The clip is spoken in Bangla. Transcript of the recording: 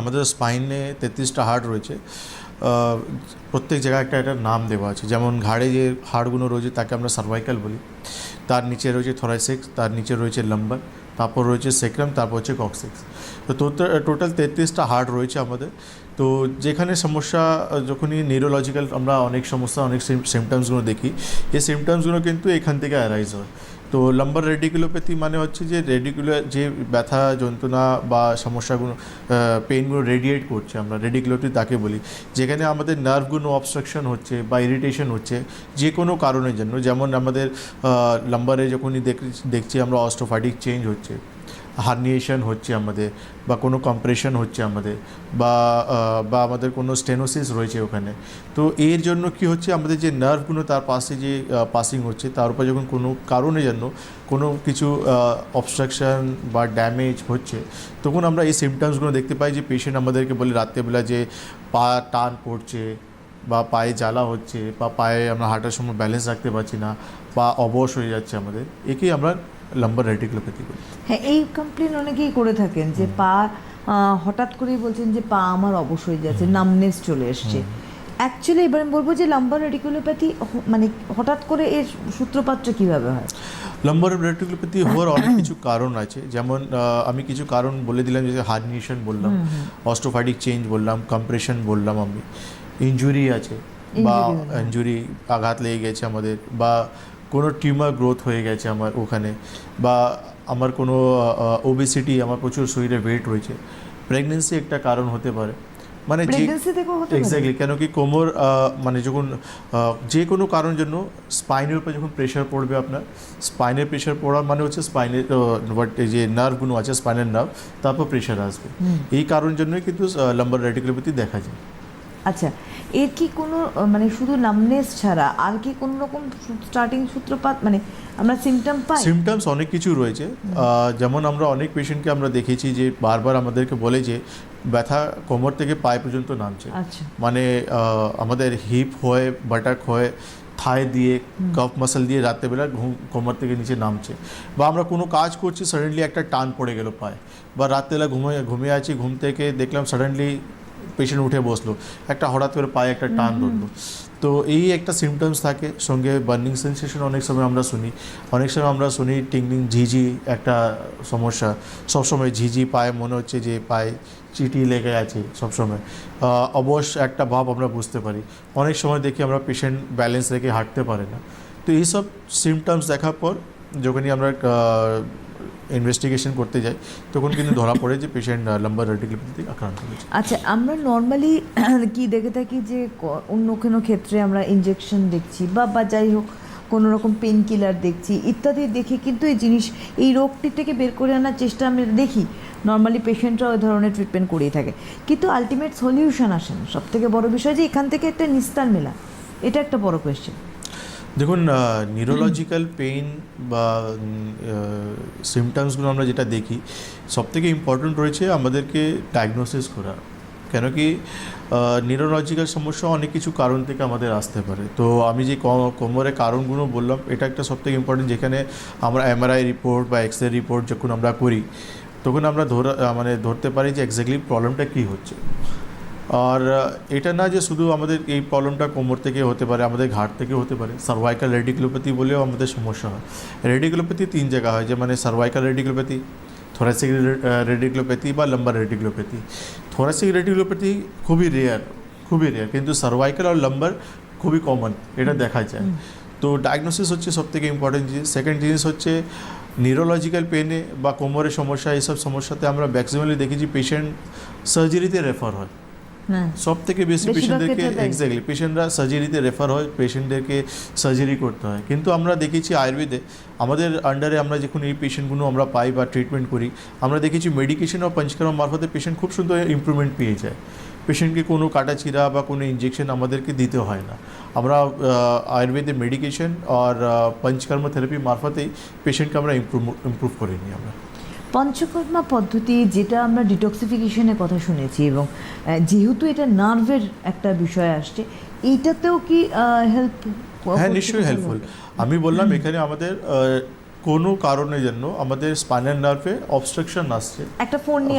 আমাদের স্পাইনে তেত্রিশটা হাড় রয়েছে। প্রত্যেক জায়গায় একটা একটা নাম দেওয়া আছে। যেমন ঘাড়ে যে হাড়গুলো রয়েছে, তাকে আমরা সার্ভাইকাল বলি। তার নিচে রয়েছে থোরাইসিক্স তার নিচে রয়েছে লাম্বার তারপর রয়েছে সেক্রাম তারপর হচ্ছে কক্সিক্স তো টোটাল তেত্রিশটা হার্ট রয়েছে আমাদের। তো যেখানে সমস্যা, যখনই নিউরোলজিক্যাল আমরা অনেক সমস্যা, অনেক সিমটমসগুলো দেখি, এই সিমটমসগুলো কিন্তু এখান থেকে অ্যারাইজ হয়। তো লাম্বার রেডিকুলোপ্যাথি মানে হচ্ছে যে রেডিকুলার যে ব্যথা, যন্ত্রণা বা সমস্যাগুলো পেনগুলো রেডিয়েট করছে আমরা রেডিকুলোপ্যাথি তাকে বলি। যেখানে আমাদের নার্ভগুলো অবস্ট্রাকশন হচ্ছে বা ইরিটেশন হচ্ছে যে কোনো কারণের জন্য। যেমন আমাদের লম্বারে যখনই দেখ- দেখছি আমরা অস্ট্রোফাটিক চেঞ্জ হচ্ছে। হার্নিয়েশন হচ্ছে আমাদের, বা কোনো কম্প্রেশন হচ্ছে আমাদের, বা বা আমাদের কোনো স্টেনোসিস রয়েছে ওখানে। তো এর জন্য কি হচ্ছে, আমাদের যে নার্ভগুলো তার পাশে যে পাসিং হচ্ছে, তার উপর যখন কোনো কারণে জন্য কোনো কিছু অবস্ট্রাকশন বা ড্যামেজ হচ্ছে, তখন আমরা এই সিমটমসগুলো দেখতে পাই যে পেশেন্ট আমাদেরকে বলে রাত্রেবেলা যে পা টান পড়ছে, বা পায়ে জ্বালা হচ্ছে, বা পায়ে আমরা হাঁটার সময় ব্যালেন্স রাখতে পারছি না পা অবশ হয়ে যাচ্ছে আমাদের। একেই আমরা লাম্বার রেটিকুলোপ্যাথি বলি হ্যাঁ এই কমপ্লেন অনেকেই করে থাকেন যে পা হঠাৎ করেই বলছেন যে পা আমার অবশ হয়ে যাচ্ছে নামনেস চলে এসছে। অ্যাকচুয়ালি এবার আমি বলব যে লাম্বার রেডিকুলোপ্যাথি মানে হঠাৎ করে এর সূত্রপাতটা কীভাবে হয়? লাম্বার রেটিকুলোপ্যাথি হওয়ার অনেক কিছু কারণ আছে। যেমন আমি কিছু কারণ বলে দিলাম যে হার্নিয়েশন বললাম অস্টোফাইটিক চেঞ্জ বললাম কম্প্রেশন বললাম আমি। ইনজুরি আছে বা ইঞ্জুরি আঘাত লেগে গেছে আমাদের বা কোনো টিউমার গ্রোথ হয়ে গেছে আমার ওখানে বা আমার কোনো ওবেসিটি আমার প্রচুর শরীরে ওয়েট রয়েছে। প্রেগনেন্সি একটা কারণ হতে পারে। মানে এক্স্যাক্টলি কেন কি কোমর মানে যখন যে কোনো কারণ জন্য স্পাইনের উপর যখন প্রেশার পড়বে আপনার স্পাইনের প্রেশার পড়া মানে হচ্ছে স্পাইনের যে নার্ভগুলো আছে স্পাইনের নার্ভ তারপর প্রেশার আসবে। এই কারণ জন্যই কিন্তু লাম্বার রেটিকুলোপ্যাথি দেখা যায়। আচ্ছা এর কি কোনো মানে শুধু নামনেস ছাড়া আর কি কোনো রকম স্টার্টিং সূত্রপাত মানে আমরা সিমটম পাই? সিমটমস অনেক কিছু রয়েছে। যেমন আমরা অনেক পেশেন্টকে আমরা দেখেছি যে বারবার আমাদেরকে বলে যে ব্যথা কোমর থেকে পায়ে পর্যন্ত নামছে। আচ্ছা। মানে আমাদের হিপ হয় বাটাক হয় থায় দিয়ে কফ মাসল দিয়ে রাত্রেবেলা ঘুম কোমর থেকে নিচে নামছে। বা আমরা কোনো কাজ করছি সাডেনলি একটা টান পড়ে গেল পায়ে। বা রাত্রেবেলা ঘুমিয়ে ঘুমিয়ে আছি ঘুম থেকে দেখলাম সাডেনলি পেশেন্ট উঠে বসল একটা হঠাৎ করে পায়ে একটা টান ধরলো। তো এই একটা সিমটমস থাকে সঙ্গে বার্নিং সেন্সেশন অনেক সময় আমরা শুনি। অনেক সময় আমরা শুনি টিংলিং ঝিঝি একটা সমস্যা। সবসময় ঝিঝি পায়ে মনে হচ্ছে যে পায়ে চিটি লেগে আছে সবসময়। আহ, অবশ একটা ভাব আমরা বুঝতে পারি। অনেক সময় দেখি আমরা পেশেন্ট ব্যালেন্স রেখে হাঁটতে পারে না। তো এইসব সিমটমস দেখার পর যখনই আমরা ইনভেস্টিগেশন করতে যাই, তখন কিন্তু ধরা পড়ে যে পেশেন্ট লাম্বার রেটিকুলোপ্যাথি আক্রান্ত হয়েছে। আচ্ছা আমরা নর্মালি কি দেখে থাকি যে অন্য কোনো ক্ষেত্রে আমরা ইনজেকশন দেখছি বা বা যাই হোক, কোনো রকম পেন কিলার দেখছি, ইত্যাদি দেখে কিন্তু এই জিনিস, এই রোগটি থেকে বের করে আনার চেষ্টা আমরা দেখি। নর্মালি পেশেন্টরা ওই ধরনের ট্রিটমেন্ট করেই থাকে। কিন্তু আলটিমেট সলিউশন আসে না। সব থেকে বড় বিষয় যে এখান থেকে একটা নিস্তার মেলা। এটা একটা বড় কোয়েশ্চেন দেখুন নিউরোলজিক্যাল পেইন বা সিমটমসগুলো আমরা যেটা দেখি, সবথেকে ইম্পর্ট্যান্ট রয়েছে আমাদেরকে ডায়াগনোসিস করা। কেন কি নিউরোলজিক্যাল সমস্যা অনেক কিছু কারণ থেকে আমাদের আসতে পারে। তো আমি যে কোমরের কারণগুলো বললাম, এটা একটা সবথেকে ইম্পর্টেন্ট যেখানে আমরা এমআরআই রিপোর্ট বা এক্স রে রিপোর্ট যখন আমরা করি, তখন আমরা ধরা মানে ধরতে পারি যে এক্স্যাক্টলি প্রবলেমটা কী হচ্ছে। আর এটা না যে শুধু আমাদের এই প্রবলেমটা কোমর থেকে হতে পারে আমাদের ঘাট থেকে হতে পারে। সার্ভাইকাল রেডিকুলোপ্যাথি বলেও আমাদের সমস্যা হয়। রেডিকুলোপ্যাথি তিন জায়গা হয় যে মানে সার্ভাইকাল রেডিকুলোপ্যাথি থোরাসিক রেডিকুলোপ্যাথি বা লাম্বার রেডিকুলোপ্যাথি থোরাসিক রেডিকুলোপ্যাথি খুবই রেয়ার খুবই রেয়ার কিন্তু সার্ভাইকাল আর লম্বার খুবই কমন এটা দেখা যায়। তো ডায়াগনোসিস হচ্ছে সবথেকে ইম্পর্টেন্ট জিনিস। সেকেন্ড জিনিস হচ্ছে নিউরোলজিক্যাল পেনে বা কোমরের সমস্যা এইসব সমস্যাতে আমরা ম্যাক্সিমালি দেখেছি পেশেন্ট সার্জারিতে রেফার হ্যাঁ। সব থেকে বেশি পেশেন্টদেরকে এক্স্যাক্টলি পেশেন্টরা সার্জারিতে রেফার হয় পেশেন্টদেরকে সার্জারি করতে হয়। কিন্তু আমরা দেখেছি আয়ুর্বেদে আমাদের আন্ডারে আমরা যখন এই পেশেন্টগুলো আমরা পাই বা ট্রিটমেন্ট করি আমরা দেখেছি মেডিকেশন ও পঞ্চকর্ম মারফতে পেশেন্ট খুব সুন্দর ইমপ্রুভমেন্ট পেয়ে যায়। পেশেন্টকে কোনো কাটাচিরা বা কোনো ইঞ্জেকশন আমাদেরকে দিতে হয় না। আমরা আয়ুর্বেদে মেডিকেশন আর পঞ্চকর্ম থেরাপি মারফতেই পেশেন্টকে আমরা ইমপ্রুভ ইমপ্রুভ করে নিই আমরা। পঞ্চকর্মা পদ্ধতি যেটা আমরা ডিটক্সিফিকেশনের কথা শুনেছি এবং যেহেতু এটা নার্ভের একটা বিষয় আসছে এইটাতেও কি হেল্প হ্যাঁ নিশ্চয়ই হেল্পফুল আমি বললাম এখানে আমাদের কোনো কারণের জন্য আমাদের স্পাইনাল নার্ভে অবস্ট্রাকশন আসছে। একটা ফোন নিয়ে